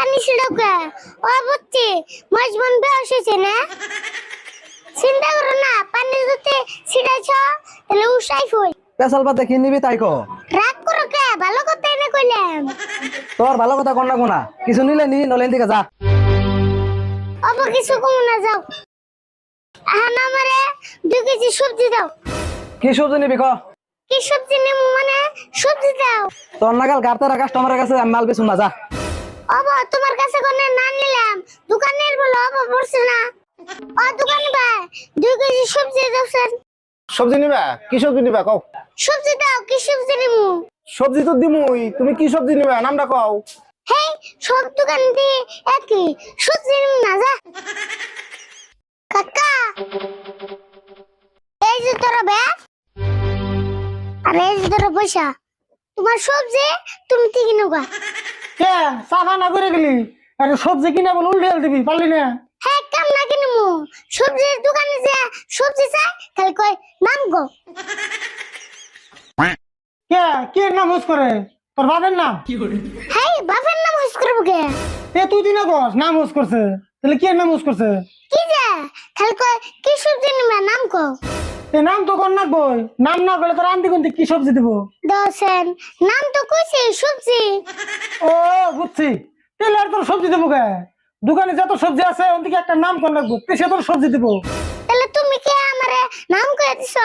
পানি ছিড়াও কে ও বুঝছি মজবন বেহস হয়েছে না? চিন্তা করো না পানি যদি ছিড়াইছ তাহলে উসাই ফুল। পেশাল পাতে কি নিবি তাই কো রাগ করো কে? ভালো কথা এনে কইলাম তোর ভালো কথা কন না কোনা কিছু নিলে নি নলেন দিকে যা। অব কিছু কম না যাও। এখন আমারে দুই কেজি সবজি দাও। কি সবজি নিবি ক? কি সবজি নেব মানে সবজি দাও। তোর নাগাল গাড়তারা কাস্টমারের কাছে মাল বেচুন না যা। অব তোমার কাছে কোনে না নিলাম। দোকানের বলো অব পড়ছে না। ও দোকান ভাই দুই কেজি সবজি দাও সবজি নিবা? কি সবজি নিবা? কও। সবজি দাও কি সবজি নেব সবজি তো দিমুই। তুমি কি সবজি নিবা? নামটা কও। হেই সব দোকান দিয়ে একই। সবজি নেব না যা। কাকা এই যে তোর ব্যাগ। আর এই যে তোর পয়সা। তোমার সবজি তুমি থেকে নেবা। কে সাফা না করে গেলি? আরে সবজি কিনে বলে উল্টে দিবি পারলি না? হ্যাঁ কাম না কিনবো সবজির দোকানে যে সবজি চাই তাহলে কই নাম গো। কে কে নাম হুস করে? তোর বাবার নাম? হ্যাঁ নাম হুস করব কে? এ তুই দিনা কস নাম হুস করছে। তাহলে কে নাম হুস করছে? কি যে? কই কি সবজি নিবা নাম কো এ নাম তো না কই নাম না বলে তোর রান্দি কোনটি কি সবজি দিব? দশেন নাম তো কইছে সবজি। ও বুঝছি। তাহলে আর তোর সবজি দেবো কে? দোকানে যত সবজি আছে ওন থেকে একটা নাম কন্যা লাগবো সে তোর সবজি দেবো? তাহলে তুমি কে আমারে নাম কয়ে দিছ?